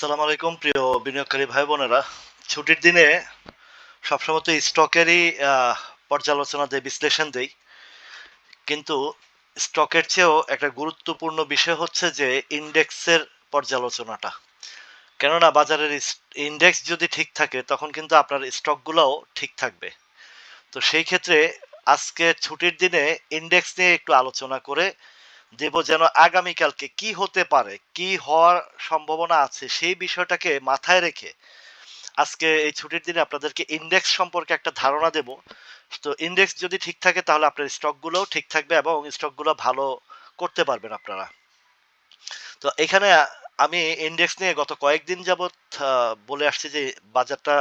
আসসালামু আলাইকুম, প্রিয় বিনিয়োগকারী ভাই বোনেরা। ছুটির দিনে সবসময় তো স্টকেরই পর্যালোচনা দেই, বিশ্লেষণ দেই। কিন্তু স্টকের চেয়েও একটা গুরুত্বপূর্ণ বিষয় হচ্ছে যে ইন্ডেক্সের পর্যালোচনাটা। কেননা বাজারের ইন্ডেক্স যদি ঠিক থাকে, তখন কিন্তু আপনার স্টকগুলোও ঠিক থাকবে। তো সেই ক্ষেত্রে আজকে ছুটির দিনে ইন্ডেক্স নিয়ে একটু আলোচনা করে দেব যেন আগামীকালকে কি হতে পারে, কি হওয়ার সম্ভাবনা আছে সেই বিষয়টাকে মাথায় রেখে আজকে এই ছুটির দিনে আপনাদেরকে ইন্ডেক্স সম্পর্কে একটা ধারণা দেব। তো ইন্ডেক্স যদি ঠিক থাকে তাহলে আপনার স্টকগুলোও ঠিক থাকবে এবং স্টকগুলো ভালো করতে পারবেন আপনারা। তো এখানে আমি ইন্ডেক্স নিয়ে গত কয়েকদিন যাবৎ বলে আসছি যে বাজারটা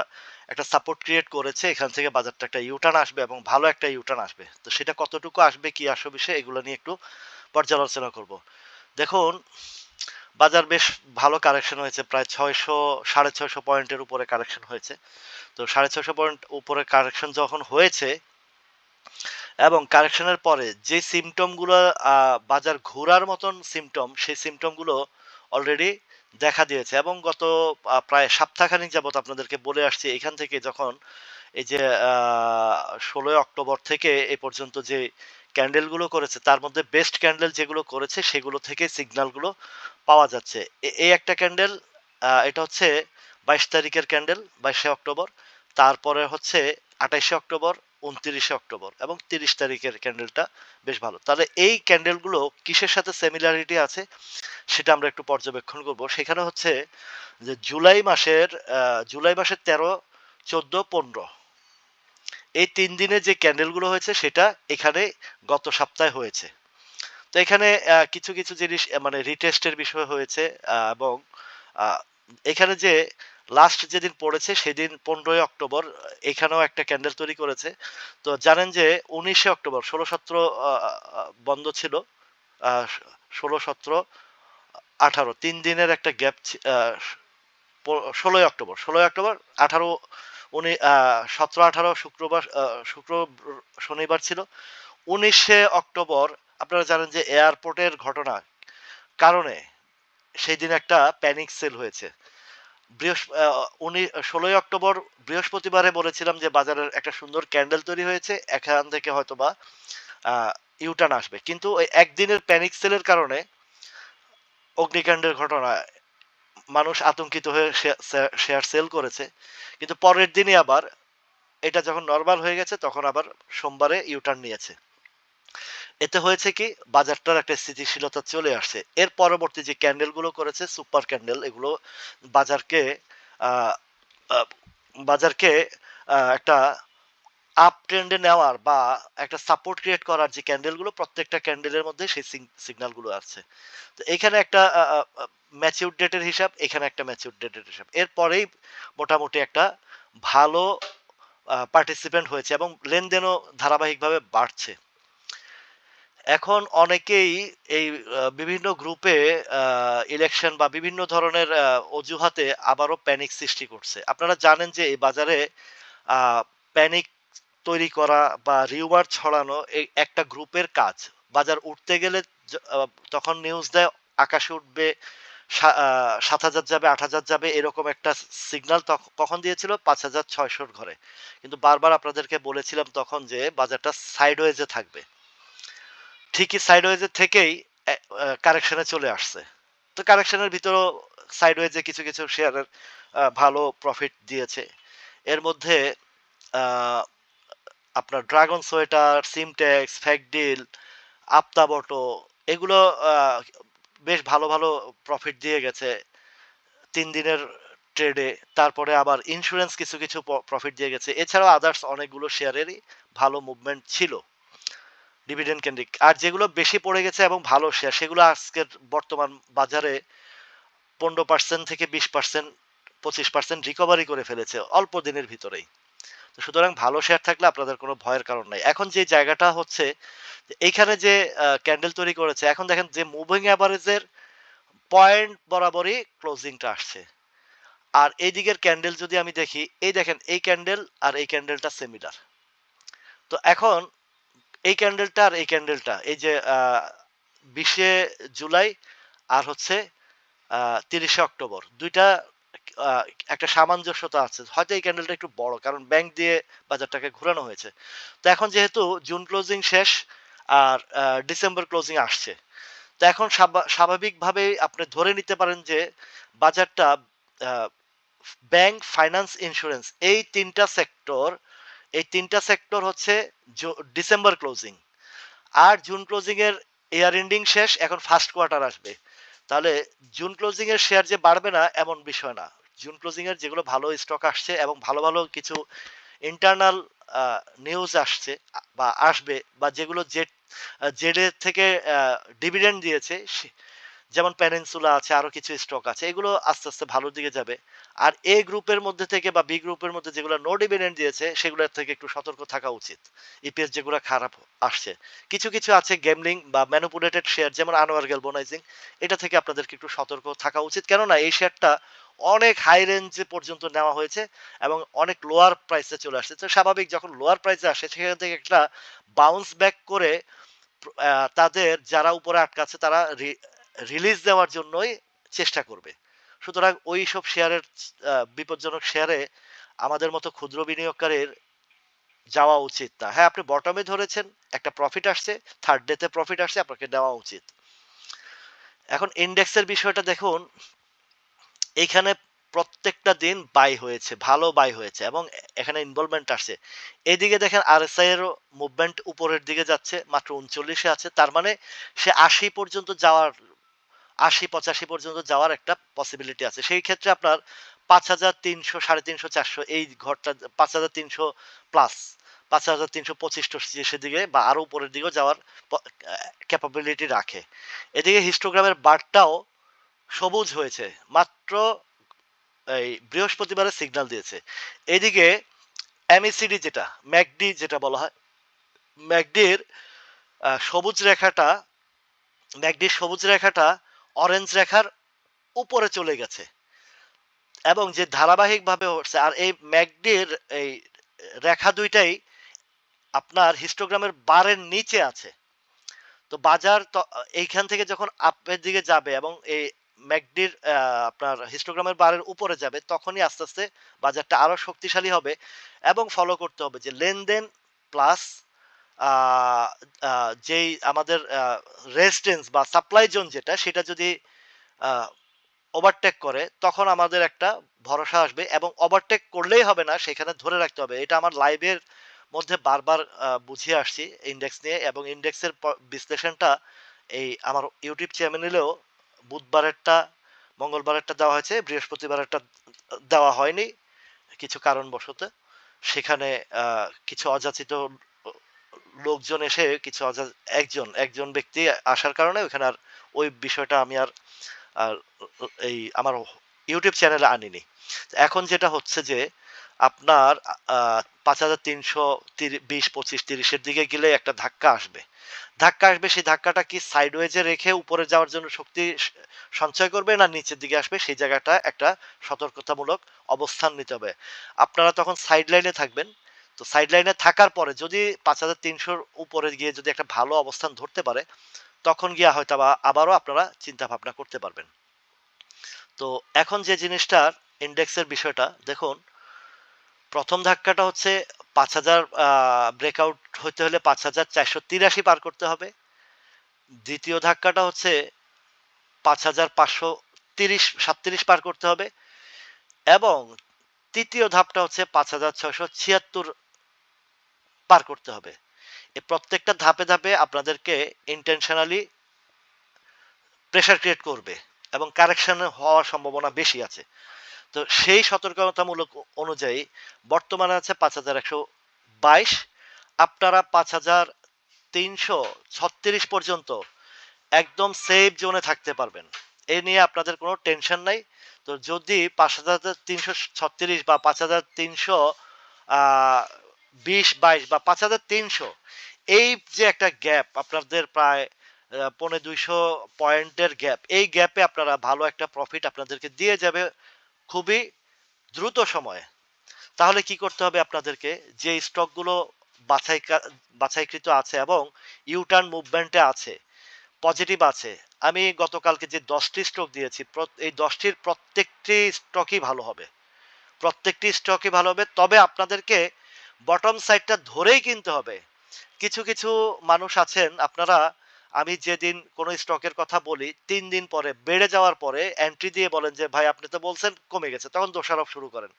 একটা সাপোর্ট ক্রিয়েট করেছে, এখান থেকে বাজারটা একটা ইউটার্ন আসবে এবং ভালো একটা ইউটার্ন আসবে। তো সেটা কতটুকু আসবে, কি আসবে, বিষয় এগুলো নিয়ে একটু পর্যালোচনা করব। দেখুন, বাজার বেশ ভালো কারেকশন হয়েছে, প্রায় ছয়শো, সাড়ে ছয়শো পয়েন্টের উপরে কারেকশন হয়েছে। তো সাড়ে ছয়শো পয়েন্ট উপরে কারেকশন যখন হয়েছে এবং কারেকশনের পরে যে সিমটমগুলো বাজার ঘোরার মতন সিমটম, সেই সিমটমগুলো অলরেডি দেখা দিয়েছে এবং গত প্রায় সপ্তাহখানিক যাবত আপনাদেরকে বলে আসছি, এখান থেকে যখন এই যে ষোলোই অক্টোবর থেকে এ পর্যন্ত যে ক্যান্ডেলগুলো করেছে, তার মধ্যে বেস্ট ক্যান্ডেল যেগুলো করেছে, সেগুলো থেকে সিগন্যালগুলো পাওয়া যাচ্ছে। এই একটা ক্যান্ডেল এটা হচ্ছে বাইশ তারিখের ক্যান্ডেল বাইশে অক্টোবর। তারপরে হচ্ছে আঠাইশে অক্টোবর, উনত্রিশে অক্টোবর এবং তিরিশ তারিখের ক্যান্ডেলটা বেশ ভালো। তাহলে এই ক্যান্ডেলগুলো কিসের সাথে সিমিলারিটি আছে, সেটা আমরা একটু পর্যবেক্ষণ করব। সেখানে হচ্ছে যে জুলাই মাসের জুলাই মাসের তেরো, চোদ্দ, পনেরো এই তিন দিনে যে ক্যান্ডেলগুলো হয়েছে, সেটা এখানে গত সপ্তাহে হয়েছে। তো এখানে কিছু কিছু জিনিস মানে রিটেস্টের বিষয় হয়েছে এবং এখানে যে লাস্ট যেদিন পড়েছে, সেদিন পনেরোই অক্টোবর, এখানেও একটা ক্যান্ডেল তৈরি করেছে। তো জানেন যে উনিশে অক্টোবর, ষোলো সতেরো বন্ধ ছিল ষোলো সতেরো, আঠারো, তিন দিনের একটা গ্যাপ ষোলোই অক্টোবর ষোলোই অক্টোবর, আঠারো উনি সতেরো, আঠারো শুক্রবার শুক্র শনিবার ছিল। উনিশে অক্টোবর, আপনারা জানেন যে এয়ারপোর্টের ঘটনা কারণে সেই দিন একটা প্যানিক সেল হয়েছে। বৃহস্প উনি, ষোলোই অক্টোবর বৃহস্পতিবারে বলেছিলাম যে বাজারের একটা সুন্দর ক্যান্ডেল তৈরি হয়েছে, এখান থেকে হয়তো বা ইউটার্ন আসবে। কিন্তু ওই একদিনের প্যানিক সেলের কারণে অগ্নিকাণ্ডের ঘটনা মানুষ আতঙ্কিত হয়ে শেয়ার সেল করেছে। কিন্তু পরের দিনই আবার এটা যখন নর্মাল হয়ে গেছে, তখন আবার সোমবারে ইউটার্ন নিয়েছে। এতে হয়েছে কি, বাজারটার একটা স্থিতিশীলতা চলে আসছে। এর পরবর্তী যে ক্যান্ডেলগুলো করেছে সুপার ক্যান্ডেল এগুলো বাজারকে বাজারকে একটা আপ ট্রেন্ডে নেওয়ার বা একটা সাপোর্ট ক্রিয়েট করার যে ক্যান্ডেলগুলো প্রত্যেকটা ক্যান্ডেলের মধ্যে সেই সিগন্যালগুলো আছে তো এখানে একটা ম্যাচিউর ডেটের হিসাব, এখানে একটা ম্যাচিউর ডেটের হিসাব। এরপরেই মোটামুটি একটা ভালো পার্টিসিপেন্ট হয়েছে এবং লেনদেনও ধারাবাহিকভাবে বাড়ছে। এখন অনেকেই এই বিভিন্ন গ্রুপে ইলেকশন বা বিভিন্ন ধরনের অজুহাতে আবারও প্যানিক সৃষ্টি করছে। আপনারা জানেন যে এই বাজারে প্যানিক তৈরি করা বা রিউমার ছড়ানো এই একটা গ্রুপের কাজ। বাজার উঠতে গেলে তখন নিউজ দেয়, আকাশে উঠবে সাত হাজার যাবে, আট হাজার যাবে, এরকম একটা সিগন্যাল কখন দিয়েছিল? পাঁচ হাজার ছয়শোর ঘরে। কিন্তু বারবার আপনাদেরকে বলেছিলাম তখন যে বাজারটা সাইডওয়েজে থাকবে। ঠিকই সাইডওয়েজের থেকেই কারেকশনে চলে আসছে। তো কারেকশনের ভিতরেও সাইডওয়েজে কিছু কিছু শেয়ারের ভালো প্রফিট দিয়েছে। এর মধ্যে আপনার ড্রাগন সোয়েটার সিমটেক্স ফ্যাকডিল আপতাবটো এগুলো বেশ ভালো ভালো প্রফিট দিয়ে গেছে তিন দিনের ট্রেডে তারপরে আবার ইন্স্যুরেন্স কিছু কিছু প্রফিট দিয়ে গেছে। এছাড়াও আদার্স অনেকগুলো শেয়ারেরই ভালো মুভমেন্ট ছিল। ডিভিডেন্ড কেন্দ্রিক। আর যেগুলো বেশি পড়ে গেছে এবং ভালো শেয়ার সেগুলো আজকের বর্তমান বাজারে পনেরো পার্সেন্ট থেকে বিশ পার্সেন্ট পঁচিশ পার্সেন্ট রিকভারি করে ফেলেছে অল্প দিনের ভিতরেই। তো সুতরাং ভালো শেয়ার থাকলে আপনাদের কোনো ভয়ের কারণ নাই। এখন যে জায়গাটা হচ্ছে এইখানে যে ক্যান্ডেল তৈরি করেছে, এখন দেখেন যে মুভিং অ্যাভারেজের পয়েন্ট বরাবরই ক্লোজিংটা আসছে। আর এই দিকের ক্যান্ডেল যদি আমি দেখি, এই দেখেন এই ক্যান্ডেল আর এই ক্যান্ডেলটা সিমিলার তো এখন এই ক্যান্ডেলটা আর এই ক্যান্ডেলটা এই যে বিশে জুলাই আর হচ্ছে তিরিশে অক্টোবর, দুইটা একটা সামঞ্জস্যতা আছে। হয়তো এই ক্যান্ডেলটা একটু বড়, কারণ ব্যাংক দিয়ে বাজারটাকে ঘোরানো হয়েছে। তো এখন যেহেতু জুন ক্লোজিং শেষ, আর ডিসেম্বর ক্লোজিং আসছে, তো এখন স্বাভা- স্বাভাবিকভাবেই আপনি ধরে নিতে পারেন যে বাজারটা ব্যাংক ফাইন্যান্স ইন্স্যুরেন্স এই তিনটা সেক্টর এই তিনটা সেক্টর হচ্ছে ডিসেম্বর ক্লোজিং আর জুন ক্লোজিং এর ইয়ার এন্ডিং শেষ, এখন ফার্স্ট কোয়ার্টার আসবে। তাহলে জুন ক্লোজিং এর শেয়ার যে বাড়বে না, এমন বিষয় না। জুন ক্লোজিং এর যেগুলো ভালো স্টক আসছে এবং ভালো ভালো কিছু ইন্টারনাল নিউজ আসছে, বা আসবে, বা যেগুলো জেড জেডের থেকে ডিভিডেন্ড দিয়েছে যেমন প্যানেন্সুলা আছে, আরও কিছু স্টক আছে, এগুলো আস্তে আস্তে ভালোর দিকে যাবে। আর এ গ্রুপের মধ্যে থেকে, বা বি গ্রুপের মধ্যে যেগুলো নো ডিভিডেন্ড দিয়েছে, সেগুলোর থেকে একটু সতর্ক থাকা উচিত। ইপিএস যেগুলো খারাপ আসছে। কিছু কিছু আছে গেমলিং বা ম্যানুপুলেটেড শেয়ার যেমন আনোয়ার গ্যালবোনাইজিং এটা থেকে আপনাদেরকে একটু সতর্ক থাকা উচিত। কেননা, এই শেয়ারটা অনেক হাই রেঞ্জে পর্যন্ত নেওয়া হয়েছে এবং অনেক লোয়ার প্রাইসে চলে আসছে। তো স্বাভাবিক যখন লোয়ার প্রাইসে আসে, সেখান থেকে একটা বাউন্স ব্যাক করে তাদের যারা উপরে আটকাচ্ছে, তারা রিলিজ দেওয়ার জন্যই চেষ্টা করবে। সুতরাং ওই সব শেয়ারের বিপজ্জনক শেয়ারে আমাদের মতো ক্ষুদ্র বিনিয়োগকারীর যাওয়া উচিত না। হ্যাঁ আপনি বটমে ধরেছেন, একটা প্রফিট আসছে থার্ড ডেতে প্রফিট আসছে, আপনাকে নেওয়া উচিত। এখন ইন্ডেক্সের বিষয়টা দেখুন এইখানে প্রত্যেকটা দিন বাই হয়েছে, ভালো বাই হয়েছে এবং এখানে ইনভলভমেন্ট আসছে। এদিকে দেখেন আর আরএসআই এরও মুভমেন্ট উপরের দিকে যাচ্ছে, মাত্র উনচল্লিশে আছে। তার মানে সে আশি পর্যন্ত যাওয়ার, আশি, পঁচাশি পর্যন্ত যাওয়ার একটা পসিবিলিটি আছে। সেই ক্ষেত্রে আপনার পাঁচ হাজার তিনশো, সাড়ে তিনশো, চারশো এই ঘরটা, পাঁচ হাজার তিনশো প্লাস পাঁচ হাজার তিনশো পঁচিশ শেষের দিকে বা আরও উপরের দিকেও যাওয়ার ক্যাপাবিলিটি রাখে। এদিকে হিস্টোগ্রামের বারটাও সবুজ হয়েছে। মাত্র, এই বৃহস্পতিবারে সিগন্যাল দিয়েছে। এদিকে এমইসিডি যেটা ম্যাকডি যেটা বলা হয় ম্যাকডির সবুজ রেখাটা ম্যাকডির সবুজ রেখাটা অরেঞ্জ রেখার উপরে চলে গেছে। এবং যে ধারাবাহিকভাবে হচ্ছে, আর এই ম্যাকডির এই রেখা দুইটাই আপনার হিস্টোগ্রামের বারের নিচে আছে। তো বাজার এইখান থেকে যখন আপের দিকে যাবে এবং এই ম্যাকডির আপনার হিস্টোগ্রামের বারের উপরে যাবে, তখনই আস্তে আস্তে বাজারটা আরও শক্তিশালী হবে এবং ফলো করতে হবে যে লেনদেন প্লাস যেই আমাদের রেজিস্ট্যান্স বা সাপ্লাই জোন যেটা, সেটা যদি ওভারটেক করে, তখন আমাদের একটা ভরসা আসবে এবং ওভারটেক করলেই হবে না, সেখানে ধরে রাখতে হবে। এটা আমার লাইভের মধ্যে বারবার বুঝিয়ে আসছি ইন্ডেক্স নিয়ে এবং ইন্ডেক্সের বিশ্লেষণটা এই আমার ইউটিউব চ্যানেলেও বুধবারেরটা, মঙ্গলবারেরটা দেওয়া হয়েছে, বৃহস্পতিবারেরটা দেওয়া হয়নি কিছু কারণবশত। সেখানে কিছু অযাচিত লোকজন এসে কিছু একজন একজন ব্যক্তি আসার কারণে ওখানে আর ওই বিষয়টা আমি আর আর এই আমার ইউটিউব চ্যানেলে আনিনি। এখন যেটা হচ্ছে যে, আপনার পাঁচ হাজার তিনশো বিশ, পঁচিশ, তিরিশের দিকে গেলে একটা ধাক্কা আসবে। ধাক্কা আসবে, সেই ধাক্কাটা কি সাইডওয়েজে রেখে উপরে যাওয়ার জন্য শক্তি সঞ্চয় করবে না নিচের দিকে আসবে? সেই জায়গাটা একটা সতর্কতামূলক অবস্থান নিতে হবে। আপনারা তখন সাইড লাইনে থাকবেন। তো সাইড লাইনে থাকার পরে যদি পাঁচ হাজার তিনশোর উপরে গিয়ে যদি একটা ভালো অবস্থান ধরতে পারে, তখন গিয়া হয়তো বা আবারও আপনারা চিন্তা ভাবনা করতে পারবেন। তো এখন যে জিনিসটার ইন্ডেক্সের বিষয়টা, দেখুন প্রথম ধাক্কাটা হচ্ছে পাঁচ হাজার ব্রেকআউট হতে হলে পাঁচ হাজার চারশো তিরাশি পার করতে হবে। দ্বিতীয় ধাক্কাটা হচ্ছে পাঁচ হাজার পাঁচশো তিরিশ, সাতত্রিশ পার করতে হবে। এবং তৃতীয় ধাপটা হচ্ছে পাঁচ হাজার ছয়শো ছিয়াত্তর পার করতে হবে। এই প্রত্যেকটা ধাপে ধাপে আপনাদেরকে ইন্টেনশনালি প্রেশার ক্রিয়েট করবে এবং কারেকশন হওয়ার সম্ভাবনা বেশি আছে। তো সেই সতর্কতামূলক অনুযায়ী বর্তমানে আছে পাঁচ হাজার একশো বাইশ, আপনারা পাঁচ হাজার তিনশো ছত্রিশ পর্যন্ত একদম সেফ জোনে থাকতে পারবেন। এ নিয়ে আপনাদের কোনো টেনশন নাই। তো যদি পাঁচ হাজার তিনশো ছত্রিশ বা পাঁচ হাজার তিনশো বিশ, বাইশ বা পাঁচ হাজার তিনশো এই যে একটা গ্যাপ আপনাদের প্রায় পৌনে দুইশো পয়েন্টের গ্যাপ এই গ্যাপে আপনারা ভালো একটা প্রফিট আপনাদেরকে দিয়ে যাবে। খুবই দ্রুত সময়ে। তাহলে কি করতে হবে আপনাদেরকে? যে স্টকগুলো বাছাই বাছাইকৃত আছে এবং ইউটার্ন মুভমেন্টে আছে পজিটিভ আছে, আমি গতকালকে যে দশটি স্টক দিয়েছি এই দশটির প্রত্যেকটি স্টকই ভালো হবে। প্রত্যেকটি স্টকই ভালো হবে। তবে আপনাদেরকে বটম সাইডটা ধরেই কিনতে হবে। কিছু কিছু মানুষ আছেন, আপনারা আমি যেদিন কোনো স্টকের কথা বলি, তিন দিন পরে, বেড়ে যাওয়ার পরে এন্ট্রি দিয়ে বলেন যে, ভাই, আপনি তো বলছেন কমে গেছে। তখন দোষারোপ শুরু করেন।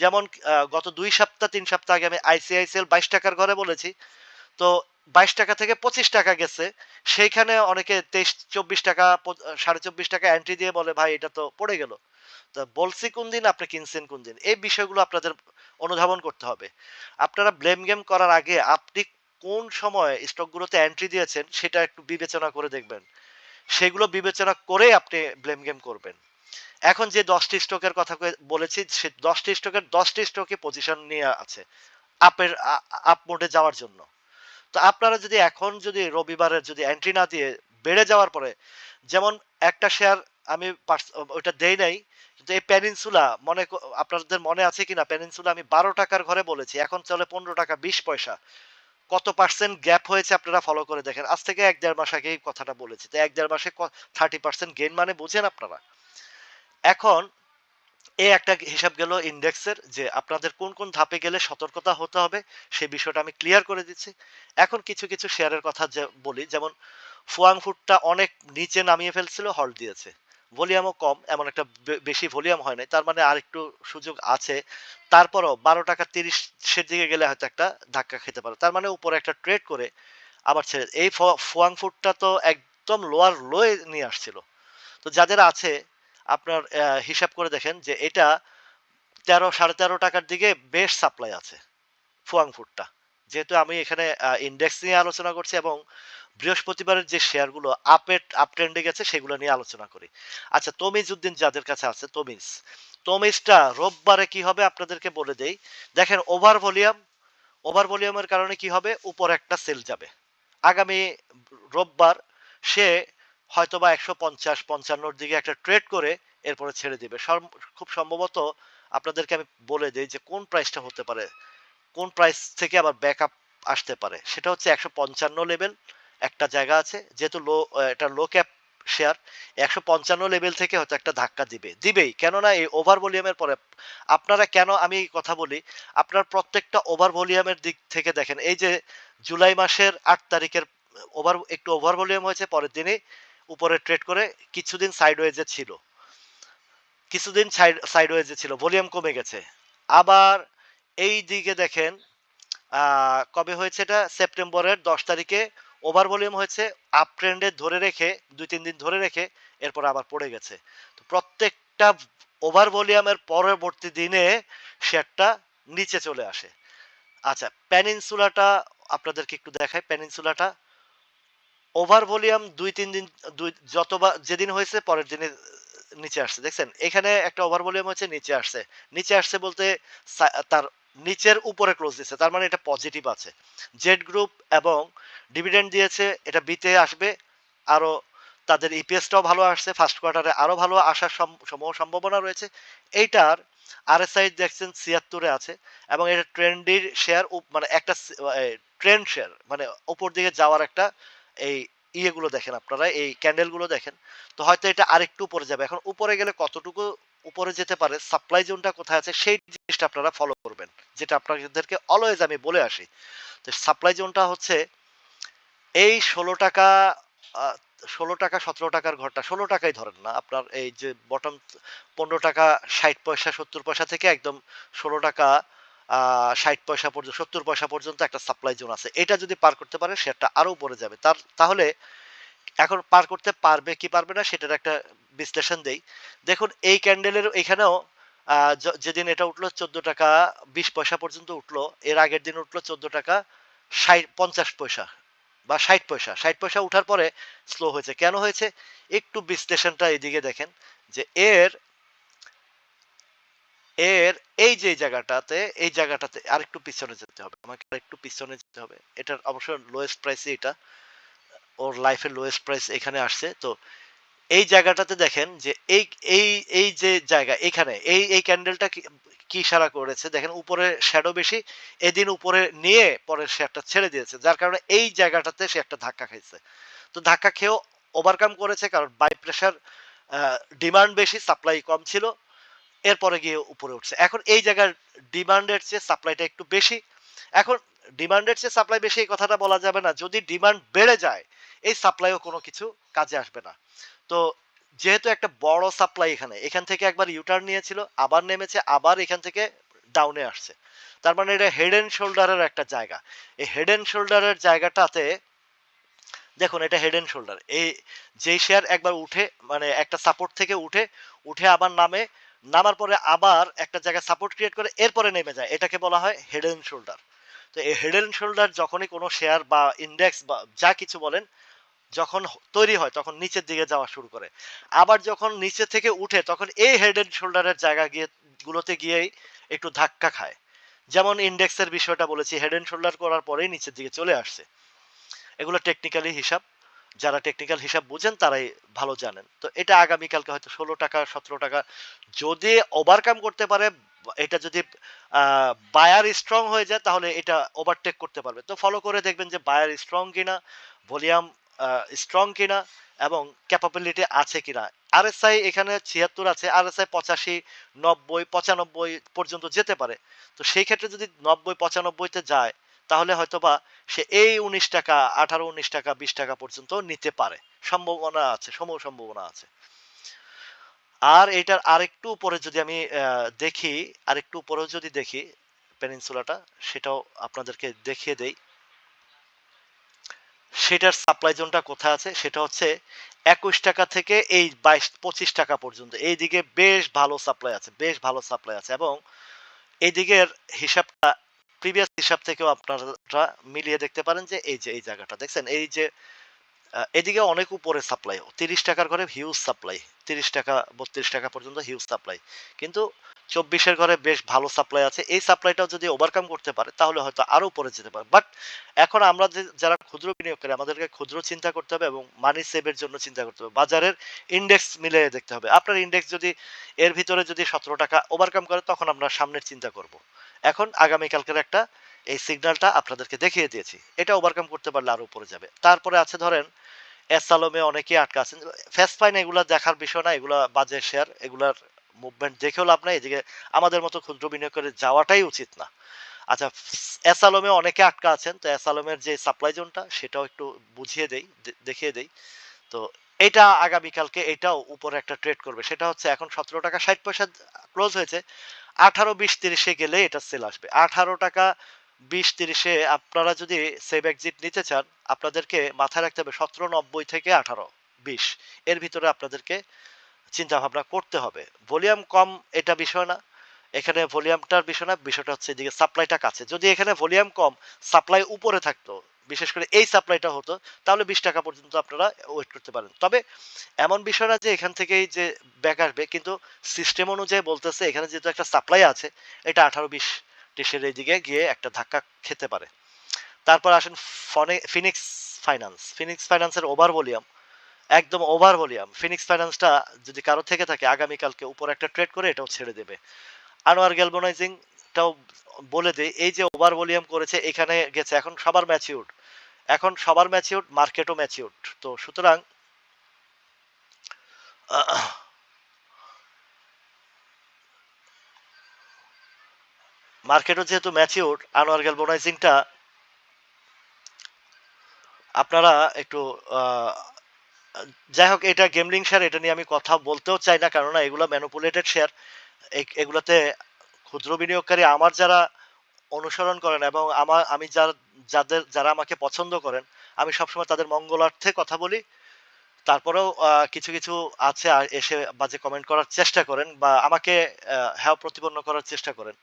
যেমন গত দুই সপ্তাহ, তিন সপ্তাহ আগে আমি আইসিআইসিএল বাইশ টাকার ঘরে বলেছি। তো বাইশ টাকা থেকে পঁচিশ টাকা গেছে। সেইখানে অনেকে তেইশ, চব্বিশ টাকা সাড়ে চব্বিশ টাকা এন্ট্রি দিয়ে বলে, ভাই, এটা তো পড়ে গেল। তা বলছি কোন দিন, আপনি কিনছেন কোন দিন? এই বিষয়গুলো আপনাদের অনুধাবন করতে হবে। আপনারা ব্লেম গেম করার আগে আপনি কোন সময় স্টকগুলোতে এন্ট্রি দিয়েছেন সেটা একটু বিবেচনা করে দেখবেন। সেগুলো বিবেচনা করে আপনি ব্লেম গেম করবেন। এখন যে দশটি স্টকের কথা বলেছি, সে দশটি স্টকের দশটি স্টকে পজিশন নিয়ে আছে, আপের আপ মোডে যাওয়ার জন্য। তো আপনারা যদি এখন যদি রবিবারের যদি এন্ট্রি না দিয়ে বেড়ে যাওয়ার পরে, যেমন একটা শেয়ার আমি ওইটা দেই নাই, কিন্তু এই প্যানিনসুলা মনে আপনাদের মনে আছে কিনা? প্যানিনসুলা আমি বারো টাকার ঘরে বলেছি, এখন চলে পনেরো টাকা, বিশ পয়সা। কত পার্সেন্ট গ্যাপ হয়েছে আপনারা ফলো করে দেখেন। আজ থেকে এক দেড় মাস আগে কথাটা বলেছি। তো এক দেড় মাসে থার্টি পার্সেন্ট গেইন মানে বোঝেন আপনারা। এখন এই একটা হিসাব গেল ইন্ডেক্সের যে আপনাদের কোন কোন ধাপে গেলে সতর্কতা হতে হবে সেই বিষয়টা আমি ক্লিয়ার করে দিচ্ছি। এখন কিছু কিছু শেয়ারের কথা বলি, যেমন ফুয়াং ফুডটা অনেক নিচে নামিয়ে ফেলছিল হল দিয়েছে। ভলিউমও কম, এমন একটা বেশি ভলিউম হয় নাই। তার মানে আর একটু সুযোগ আছে। তারপরও বারো টাকা তিরিশের দিকে গেলে হয়তো একটা ধাক্কা খেতে পারে। তার মানে উপরে একটা ট্রেড করে আবার ছেড়ে এই ফুয়াং ফুডটা তো একদম লোয়ার লোয়ে নিয়ে আসছিল। তো যাদের আছে, আপনার হিসাব করে দেখেন যে এটা তেরো, সাড়ে তেরো টাকার দিকে বেশ সাপ্লাই আছে ফুয়াং ফুডটা যেহেতু আমি এখানে ইন্ডেক্স নিয়ে আলোচনা করছি এবং বৃহস্পতিবারের যে শেয়ারগুলো আপে আপ ট্রেন্ডে গেছে, সেগুলো নিয়ে আলোচনা করি। আচ্ছা তমিজ উদ্দিন যাদের কাছে আছে, তমিজ। তমিজটা রোববারে কি হবে আপনাদেরকে বলে দেই। দেখেন ওভার ভলিউম ওভার ভলিউমের কারণে কি হবে? উপর একটা সেল যাবে। আগামী রোববার সে হয়তোবা একশো পঞ্চাশ, পঞ্চান্নর দিকে একটা ট্রেড করে এরপরে ছেড়ে দিবে। খুব সম্ভবত আপনাদেরকে আমি বলে দিই যে কোন প্রাইসটা হতে পারে, কোন প্রাইস থেকে আবার ব্যাক আসতে পারে। সেটা হচ্ছে একশো পঞ্চান্ন লেভেল একটা জায়গা আছে, যেহেতু লো এটা লো ক্যাপ শেয়ার একশো পঞ্চান্ন লেভেল থেকে হয়তো একটা ধাক্কা দিবে। দিবেই। কেননা এই ওভার ভলিউমের পরে আপনারা কেন, আমি কথা বলি, আপনার প্রত্যেকটা ওভার ভলিউমের দিক থেকে দেখেন, এই যে জুলাই মাসের আট তারিখের ওভার একটু ওভার ভলিউম হয়েছে, পরের দিনই উপরে ট্রেড করে কিছুদিন সাইড ওয়েজে ছিল। কিছুদিন সাইড সাইড ওয়েজে ছিল ভলিউম কমে গেছে। আবার এই দিকে দেখেন কবে হয়েছে এটা? সেপ্টেম্বরের দশ তারিখে ওভার ভলিউম হয়েছে আপ ট্রেন্ডে ধরে রেখে, দুই, তিন দিন ধরে রেখে এরপর আবার পড়ে গেছে। তো প্রত্যেকটা ওভার ভলিউমের পরবর্তী দিনে শেয়ারটা নিচে চলে আসে। আচ্ছা প্যানিনসুলাটা আপনাদেরকে একটু দেখাই। প্যানিনসুলাটা ওভার ভলিউম দুই, তিন দিন, দুই, যতবার, যেদিন হয়েছে পরের দিনে নিচে আসছে। দেখছেন, এখানে একটা ওভার ভলিউম হচ্ছে নিচে আসছে। নিচে আসছে বলতে তার নিচের উপরে ক্লোজ দিচ্ছে তার মানে এটা পজিটিভ আছে। জেড গ্রুপ এবং ডিভিডেন্ড দিয়েছে, এটা বিতে আসবে, আরও তাদের ইপিএসটাও ভালো আসছে ফার্স্ট কোয়ার্টারে আরও ভালো আসার সমূহ সম্ভাবনা রয়েছে। এইটার আরএসআই দেখছেন ছিয়াত্তরে আছে এবং এটা ট্রেন্ডির শেয়ার মানে একটা ট্রেন্ড শেয়ার মানে উপর দিকে যাওয়ার একটা এই ইয়েগুলো দেখেন আপনারা, এই ক্যান্ডেলগুলো দেখেন। তো হয়তো এটা আরেকটু উপরে যাবে। এখন উপরে গেলে কতটুকু উপরে যেতে পারে সাপ্লাই জোনটা কোথায় আছে, সেই জিনিসটা আপনারা ফলো করবেন। যেটা আপনাদেরকে অলওয়েজ আমি বলে আসি। তো সাপ্লাই জোনটা হচ্ছে এই ষোলো টাকা ষোলো টাকা, সতেরো টাকার ঘরটা, ষোলো টাকাই ধরেন না, আপনার এই যে বটম পনেরো টাকা, ষাট পয়সা, সত্তর পয়সা থেকে একদম ষোলো টাকা ষাট পয়সা পর্যন্ত, সত্তর পয়সা পর্যন্ত একটা সাপ্লাই জোন আছে। এটা যদি পার করতে পারে সেটা আরও উপরে যাবে। তার, তাহলে এখন পার করতে পারবে কি পারবে না সেটার একটা বিশ্লেষণ দেই। দেখুন, এই ক্যান্ডেলের এখানেও যেদিন এটা উঠল চোদ্দ টাকা বিশ পয়সা পর্যন্ত উঠল, এর আগের দিন উঠল চোদ্দ টাকা ষাট, পঞ্চাশ পয়সা বা ষাট পয়সা। ষাট পয়সা উঠার পরে স্লো হয়েছে। কেন হয়েছে? একটু বিশ্লেষণটা এদিকে দেখেন যে এর এর এই যে জায়গাটাতে, এই জায়গাটাতে আরেকটু পিছনে যেতে হবে। আমাকে আরেকটু পিছনে যেতে হবে। এটার অবশ্য লোয়েস্ট প্রাইসে এটা। ওর লাইফের লোয়েস্ট প্রাইস এখানে আসছে। তো এই জায়গাটাতে দেখেন যে এই এই এই যে জায়গা, এখানে এই এই ক্যান্ডেলটা কি ইশারা করেছে? দেখেন উপরে শ্যাডো বেশি, এদিন উপরে নিয়ে পরে একটা ছেড়ে দিয়েছে। যার কারণে এই জায়গাটাতে সে একটা ধাক্কা খাইছে। তো ধাক্কা খেয়েও ওভারকাম করেছে কারণ বাই প্রেশার ডিমান্ড বেশি সাপ্লাই কম ছিল। এরপরে গিয়ে উপরে উঠছে। এখন এই জায়গার ডিমান্ডের চেয়ে সাপ্লাইটা একটু বেশি। এখন ডিমান্ডের চেয়ে সাপ্লাই বেশি এই কথাটা বলা যাবে না। যদি ডিমান্ড বেড়ে যায় এই সাপ্লাইও কোনো কিছু কাজে আসবে না। তো যেহেতু একটা বড় সাপ্লাই এখানে, এখান থেকে একবার ইউটার্ন নিয়েছিল, আবার নেমেছে, আবার এখান থেকে ডাউনে আসছে। তার মানে এটা হেড এন্ড শোল্ডারের একটা জায়গা। এই হেড এন্ড শোল্ডারের জায়গাটাতে, দেখুন এটা হেড এন্ড শোল্ডার এই যেই শেয়ার একবার উঠে মানে একটা সাপোর্ট থেকে উঠে উঠে আবার নামে, নামার পরে আবার একটা জায়গায় সাপোর্ট ক্রিয়েট করে, এরপরে নেমে যায়। এটাকে বলা হয় হেড এন্ড শোল্ডার তো এই হেড এন্ড শোল্ডার যখনই কোনো শেয়ার বা ইন্ডেক্স বা যা কিছু বলেন যখন তৈরি হয়, তখন নিচের দিকে যাওয়া শুরু করে। আবার যখন নিচে থেকে উঠে, তখন এই হেড এন্ড শোল্ডারের জায়গা গিয়ে, গুলোতে গিয়েই একটু ধাক্কা খায়। যেমন ইন্ডেক্সের বিষয়টা বলেছি হেড এন্ড শোল্ডার করার পরেই নিচের দিকে চলে আসছে। এগুলো টেকনিক্যালি হিসাব, যারা টেকনিক্যাল হিসাব বুঝেন, তারাই ভালো জানেন। তো এটা আগামীকালকে হয়তো ষোলো টাকা, সতেরো টাকা, যদি ওভারকাম করতে পারে, এটা যদি বায়ার স্ট্রং হয়ে যায়, তাহলে এটা ওভারটেক করতে পারবে। তো ফলো করে দেখবেন যে বায়ার স্ট্রং কিনা ভলিউম স্ট্রং কিনা এবং ক্যাপাবিলিটি আছে কিনা। আরএসআই এখানে ছিয়াত্তর আছে আরএসআই পঁচাশি, নব্বই, পঁচানব্বই পর্যন্ত যেতে পারে। তো সেই ক্ষেত্রে যদি নব্বই পঁচানব্বইতে যায়, তাহলে হয়তোবা সে এই উনিশ টাকা, আঠারো, উনিশ টাকা, বিশ টাকা পর্যন্ত নিতে পারে। সম্ভাবনা আছে সময় সম্ভাবনা আছে। আর এটার আরেকটু উপরে যদি আমি দেখি, আরেকটু উপরেও যদি দেখি পেনিনসুলাটা সেটাও আপনাদেরকে দেখিয়ে দেই। সেটার সাপ্লাই জোনটা কোথায় আছে? সেটা হচ্ছে একুশ টাকা থেকে এই বাইশ, পঁচিশ টাকা পর্যন্ত। এই দিকে বেশ ভালো সাপ্লাই আছে, বেশ ভালো সাপ্লাই আছে এবং এই দিকের হিসাবটা প্রিভিয়াস হিসাব থেকেও আপনারা মিলিয়ে দেখতে পারেন যে এই যে, এই জায়গাটা। দেখছেন? এই যে এদিকে অনেক উপরে সাপ্লাই তিরিশ টাকার ঘরে হিউজ সাপ্লাই তিরিশ টাকা, বত্রিশ টাকা পর্যন্ত হিউজ সাপ্লাই কিন্তু চব্বিশের ঘরে বেশ ভালো সাপ্লাই আছে। এই সাপ্লাইটাও যদি ওভারকাম করতে পারে, তাহলে হয়তো আরও উপরে যেতে পারে। বাট এখন আমরা যে, যারা ক্ষুদ্র বিনিয়োগকারী, আমাদেরকে ক্ষুদ্র চিন্তা করতে হবে এবং মানি সেভের জন্য চিন্তা করতে হবে। বাজারের ইন্ডেক্স মিলে দেখতে হবে। আপনার ইন্ডেক্স যদি, এর ভিতরে যদি সতেরো টাকা ওভারকাম করে, তখন আমরা সামনের চিন্তা করব। এখন আগামীকালকের একটা, এই সিগন্যালটা আপনাদেরকে দেখিয়ে দিয়েছি। এটা ওভারকাম করতে পারলে আরও উপরে যাবে। তারপরে আছে ধরেন এস আলমে অনেকেই আটকা আছেন। ফেস্ট ফাইন এগুলা দেখার বিষয় না, এগুলা বাজে শেয়ার এগুলার মুভমেন্ট দেখেও লাভ নাই, এদিকে আমাদের মতো ক্ষুদ্র বিনিয়োগ করে যাওয়াটাই উচিত না। আচ্ছা এস আলমে অনেকে আটকা আছেন, তো এস আলমের যে সাপ্লাই জোনটা সেটাও একটু বুঝিয়ে দেই দেখিয়ে দেই। তো এটা আগামীকালকে এটাও উপরে একটা ট্রেড করবে, সেটা হচ্ছে এখন সতেরো টাকা ষাট পয়সা ক্লোজ হয়েছে, আঠারো বিশ তিরিশে গেলে এটা সেল আসবে। আঠারো টাকা বিশ তিরিশে আপনারা যদি সেভ এক্সিট নিতে চান, আপনাদেরকে মাথায় রাখতে হবে সতেরো, নব্বই থেকে আঠারো, বিশ। এর ভিতরে আপনাদেরকে চিন্তা ভাবনা করতে হবে। ভলিউম কম এটা বিষয় না। এখানে ভলিউমটার বিষয় না, বিষয়টা হচ্ছে এদিকে সাপ্লাইটা কাছে। যদি এখানে ভলিউম কম, সাপ্লাই উপরে থাকতো, বিশেষ করে এই সাপ্লাইটা হতো, তাহলে বিশ টাকা পর্যন্ত আপনারা ওয়েট করতে পারেন। তবে এমন বিষয় না যে এখান থেকেই যে ব্যাক আসবে, কিন্তু সিস্টেম অনুযায়ী বলতেছে এখানে যেহেতু একটা সাপ্লাই আছে, এটা আঠারো, বিশ টিসের এই দিকে গিয়ে একটা ধাক্কা খেতে পারে। তারপর আসেন ফনে ফিনিক্স ফাইন্যান্স ফিনিক্স ফাইন্যান্সের ওভার ভলিউম একদম ওভার ভলিউম ফিনিক্স ফাইন্যান্সটা যদি কারও থেকে থাকে, আগামীকালকে উপর একটা ট্রেড করে এটাও ছেড়ে দেবে। আনোয়ার গ্যালবোনাইজিংটাও বলে দেয় এই যে ওভার ভলিউম করেছে, এখানে গেছে, এখন সবার ম্যাচিউড এখন সবার ম্যাচিউড মার্কেটও ম্যাচিউড তো সুতরাং মার্কেটও যেহেতু ম্যাচিউর আনোয়ার গ্যালবোনাইজিংটা আপনারা একটু যাই হোক, এটা গেমলিং শেয়ার এটা নিয়ে আমি কথা বলতেও চাই না, কেননা এগুলো ম্যানুপুলেটেড শেয়ার এগুলোতে ক্ষুদ্র বিনিয়োগকারী আমার যারা অনুসরণ করেন এবং আমার, আমি যার, যাদের, যারা আমাকে পছন্দ করেন, আমি সবসময় তাদের মঙ্গলার্থে কথা বলি। তারপরেও কিছু কিছু আছে এসে বাজে কমেন্ট করার চেষ্টা করেন বা আমাকে হ্যাঁ প্রতিপন্ন করার চেষ্টা করেন।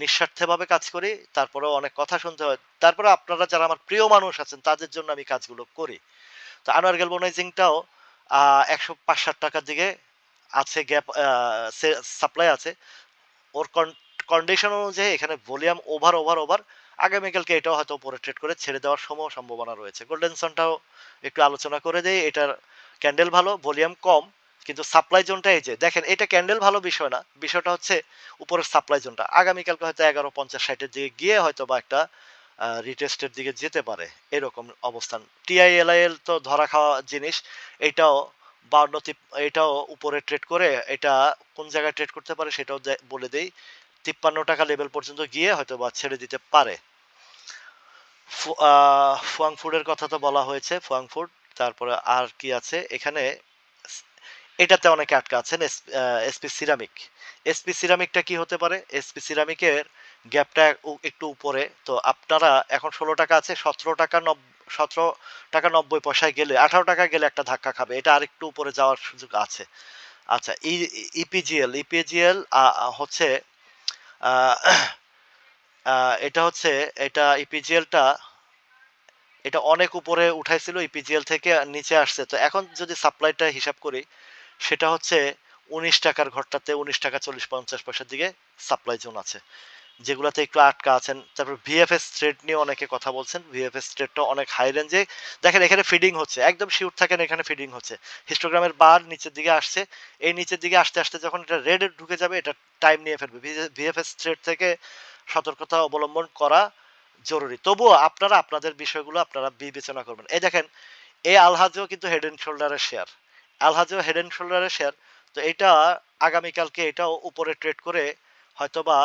নিঃস্বার্থভাবে কাজ করি, তারপরেও অনেক কথা শুনতে হয়। তারপরে আপনারা যারা আমার প্রিয় মানুষ আছেন, তাদের জন্য আমি কাজগুলো করি। তো আনোয়ার গ্যালবোনাইজিংটাও একশো পাঁচ ষাট টাকার দিকে আছে গ্যাপ সাপ্লাই আছে। ওর কন্ডিশন অনুযায়ী এখানে ভলিউম ওভার ওভার ওভার। আগামীকালকে এটাও হয়তো উপরে ট্রেড করে ছেড়ে দেওয়ার সময় সম্ভাবনা রয়েছে। গোল্ডেন সনটাও একটু আলোচনা করে দেয় এটার ক্যান্ডেল ভালো, ভলিউম কম। কিন্তু সাপ্লাই জোনটা এই যে, দেখেন, এটা ক্যান্ডেল ভালো বিষয় না। বিষয়টা হচ্ছে উপরের সাপ্লাই জোনটা আগামীকালকে হয়তো এগারো পঞ্চাশ ষাটের দিকে গিয়ে হয়তো বা একটা রিটেস্টের দিকে যেতে পারে। এরকম অবস্থান। টিআইএলআইএল তো ধরা খাওয়া জিনিস। এটাও বাউন্ন এটাও উপরে ট্রেড করে, এটা কোন জায়গায় ট্রেড করতে পারে সেটাও বলে দেই। তিপ্পান্ন টাকা লেভেল পর্যন্ত গিয়ে হয়তো বা ছেড়ে দিতে পারে। ফুয়াং ফুডের কথা তো বলা হয়েছে ফুয়াং ফুড তারপরে আর কি আছে? এখানে এটাতে অনেকে আটকা আছেন এসপি সিরামিক। এসপি সিরামিকটা কি হতে পারে? এসপি সিরামিকের গ্যাপটা একটু উপরে। তো আপনারা এখন ষোলো টাকা আছে, সতেরো টাকা নব, সতেরো টাকা নব্বই পয়সায় গেলে, আঠারো টাকা গেলে একটা ধাক্কা খাবে। এটা আরেকটু উপরে যাওয়ার সুযোগ আছে। আচ্ছা ইপিজিএল ইপিজিএল হচ্ছে এটা হচ্ছে, এটা ইপিজিএলটা, এটা অনেক উপরে উঠাইছিল, ইপিজিএল থেকে নিচে আসছে। তো এখন যদি সাপ্লাইটা হিসাব করি সেটা হচ্ছে উনিশ টাকার ঘরটাতে উনিশ টাকা চল্লিশ পঞ্চাশ পয়সার দিকে সাপ্লাই জোন আছে। যেগুলোতে একটু আটকা আছেন। তারপর ভিএফএস স্ট্রেট নিয়ে অনেকে কথা বলছেন। ভিএফএস স্ট্রেটটা অনেক হাই রেঞ্জে দেখেন, এখানে ফিডিং হচ্ছে। একদম শিউর থাকেন এখানে ফিডিং হচ্ছে। হিস্টোগ্রামের বার নিচের দিকে আসছে। এই নিচের দিকে আসতে আসতে যখন এটা রেডে ঢুকে যাবে, এটা টাইম নিয়ে ফেলবে। ভিএফএস স্ট্রেট থেকে সতর্কতা অবলম্বন করা জরুরি। তবুও আপনারা আপনাদের বিষয়গুলো আপনারা বিবেচনা করবেন। এই দেখেন, এই আলহাজও কিন্তু হেড এন্ড শোল্ডারের শেয়ার আলহাজও হেড এন্ড শোল্ডারের শেয়ার তো এটা আগামীকালকে এটাও উপরে ট্রেড করে হয়তোবা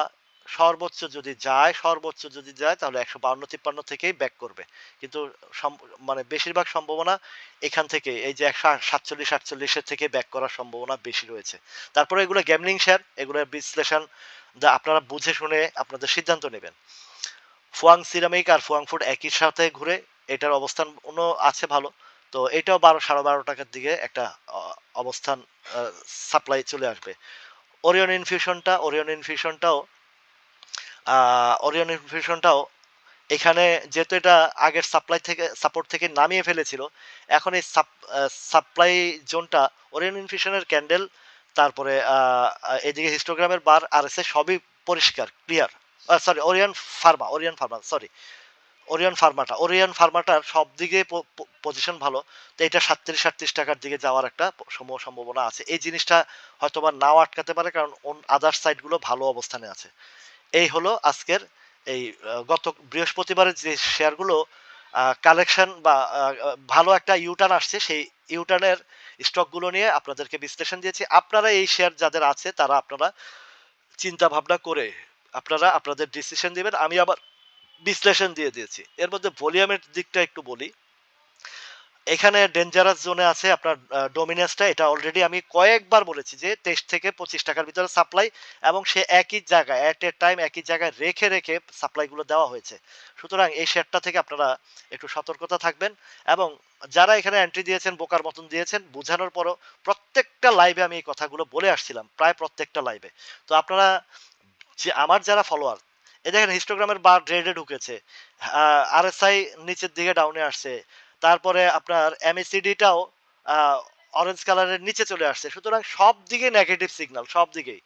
সর্বোচ্চ যদি যায়, সর্বোচ্চ যদি যায়, তাহলে একশো বাউন্ন, তিপ্পান্ন থেকেই ব্যাক করবে। কিন্তু মানে বেশিরভাগ সম্ভাবনা এখান থেকে, এই যে একশো সাতচল্লিশ, আটচল্লিশের থেকে ব্যাক করার সম্ভাবনা বেশি রয়েছে। তারপরে এগুলো গ্যামলিং শেয়ার এগুলোর বিশ্লেষণ, যা আপনারা বুঝে শুনে আপনাদের সিদ্ধান্ত নেবেন। ফুয়াং সিরামিক আর ফুয়াং ফুড একই সাথে ঘুরে এটার অবস্থান আছে ভালো। তো এটাও বারো, সাড়ে বারো টাকার দিকে একটা অবস্থান সাপ্লাই চলে আসবে। ওরিয়ন ইনফিউশনটা ওরিয়ন ইনফিউশনটাও ওরিয়ন ইনফিউশনটাও এখানে যেহেতু এটা আগের সাপ্লাই থেকে সাপোর্ট থেকে নামিয়ে ফেলেছিল, এখন এই সাপ্লাই জোনটা ওরিয়ন ইনফিউশনের ক্যান্ডেল তারপরে এদিকে হিস্টোগ্রামের বার, আর এসে সবই পরিষ্কার clear sorry Orion pharma Orion pharma sorry Orion ফার্মাটা Orion ফার্মাটার সব দিকে পজিশন ভালো। তো এটা সাতত্রিশ সাতত্রিশ টাকার দিকে যাওয়ার একটা সম্ভাবনা আছে। এই জিনিসটা হয়তো বা নাও আটকাতে পারে, কারণ আদার সাইডগুলো ভালো অবস্থানে আছে। এই হলো আজকের এই গত বৃহস্পতিবারের যে শেয়ারগুলো কালেকশন বা ভালো একটা ইউটার্ন আসছে, সেই ইউটার্নের স্টকগুলো নিয়ে আপনাদেরকে বিশ্লেষণ দিয়েছি। আপনারা এই শেয়ার যাদের আছে, তারা আপনারা চিন্তা ভাবনা করে আপনারা, আপনাদের ডিসিশন দিবেন। আমি আবার বিশ্লেষণ দিয়ে দিয়েছি। এর মধ্যে ভলিউমের দিকটা একটু বলি। এখানে ডেঞ্জারাস জোনে আছে আপনার ডোমিনেন্সটা এটা অলরেডি আমি কয়েকবার বলেছি যে তেইশ থেকে পঁচিশ টাকার ভিতরে সাপ্লাই এবং সে একই জায়গায় অ্যাট এ টাইম একই জায়গায় রেখে রেখে সাপ্লাইগুলো দেওয়া হয়েছে। সুতরাং এই শেয়ারটা থেকে আপনারা একটু সতর্কতা থাকবেন এবং যারা এখানে এন্ট্রি দিয়েছেন, বোকার মতন দিয়েছেন, বোঝানোর পরও প্রত্যেকটা লাইভে আমি এই কথাগুলো বলে আসছিলাম, প্রায় প্রত্যেকটা লাইভে তো আপনারা যে, আমার যারা ফলোয়ার এই দেখেন হিস্টোগ্রামের বার রেডে ঢুকেছে। আর এস আই নিচের দিকে ডাউনে আসছে। তারপরে আপনার এমএসিডিটাও অরেঞ্জ কালারের নিচে চলে আসছে। সুতরাং সব দিকে নেগেটিভ সিগনাল সব দিকেই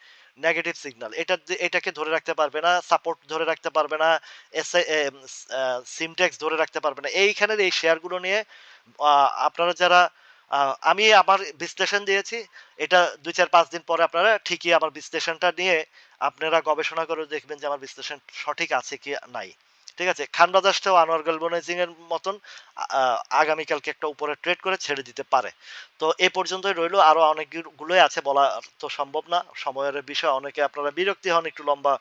নেগেটিভ সিগনাল এটা এটাকে ধরে রাখতে পারবে না সাপোর্ট ধরে রাখতে পারবে না এস সিমটেক্স ধরে রাখতে পারবে না। এইখানের এই শেয়ারগুলো নিয়ে আপনারা যারা আমি আমার বিশ্লেষণ দিয়েছি, এটা দুই চার পাঁচ দিন পরে আপনারা ঠিকই আমার বিশ্লেষণটা নিয়ে আপনারা গবেষণা করে দেখবেন যে আমার বিশ্লেষণ সঠিক আছে কি নাই। ঠিক আছে? খান ব্রাদার্সটাও আনোয়ার গালবনাইজিং এর মতন আগামীকালকে একটা উপরে ট্রেড করে ছেড়ে দিতে পারে। তো এ পর্যন্তই রইল। আরও অনেকগুলোই আছে বলা তো সম্ভব না। সময়ের বিষয়, অনেকে আপনারা বিরক্তি হন একটু লম্বা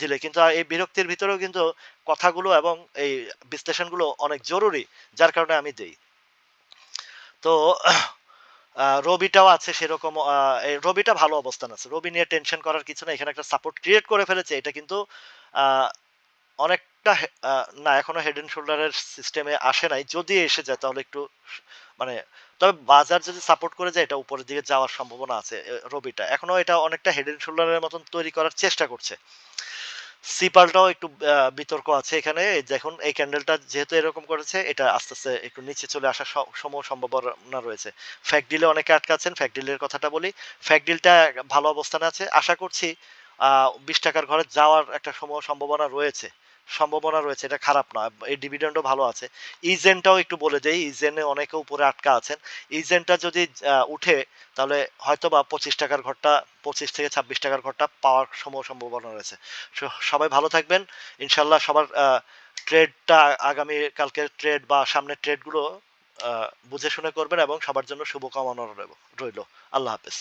দিলে। কিন্তু এই বিরক্তির ভিতরেও কিন্তু কথাগুলো এবং এই বিশ্লেষণগুলো অনেক জরুরি, যার কারণে আমি দেই। তো রবিটাও আছে সেরকম রবিটা ভালো অবস্থান আছে। রবি নিয়ে টেনশন করার কিছু না এখানে একটা সাপোর্ট ক্রিয়েট করে ফেলেছে, এটা কিন্তু অনেকটা না, এখনও হেড এন্ড শোল্ডারের সিস্টেমে আসে নাই। যদি এসে যায়, তাহলে একটু মানে তবে বাজার যদি সাপোর্ট করে যায়, এটা উপরের দিকে যাওয়ার সম্ভাবনা আছে রবিটা। এখনও এটা অনেকটা হেড এন্ড শোল্ডারের মতন তৈরি করার চেষ্টা করছে। সিপালটাও একটু বিতর্ক আছে এখানে। দেখুন, এই ক্যান্ডেলটা যেহেতু এরকম করেছে, এটা আস্তে আস্তে একটু নিচে চলে আসার সম সম্ভাবনা রয়েছে। ফ্যাক ডিলে অনেকে আটকাচ্ছেন ফ্যাক ডিলের কথাটা বলি। ফ্যাক ডিলটা ভালো অবস্থানে আছে। আশা করছি বিশ টাকার ঘরে যাওয়ার একটা সম্ভাবনা রয়েছে। সম্ভাবনা রয়েছে, এটা খারাপ না। এই ডিভিডেন্ডও ভালো আছে। ইজেনটাও একটু বলে দেই ইজেনে অনেকে উপরে আটকা আছেন। ইজেনটা যদি উঠে, তাহলে হয়তো বা পঁচিশ টাকার ঘরটা, পঁচিশ থেকে ছাব্বিশ টাকার ঘরটা পাওয়ার সম্ভব সম্ভাবনা রয়েছে। সবাই ভালো থাকবেন। ইনশাল্লাহ সবার ট্রেডটা আগামী কালকে ট্রেড বা সামনের ট্রেডগুলো বুঝে শুনে করবেন এবং সবার জন্য শুভকামনা রইল। আল্লাহ হাফেজ।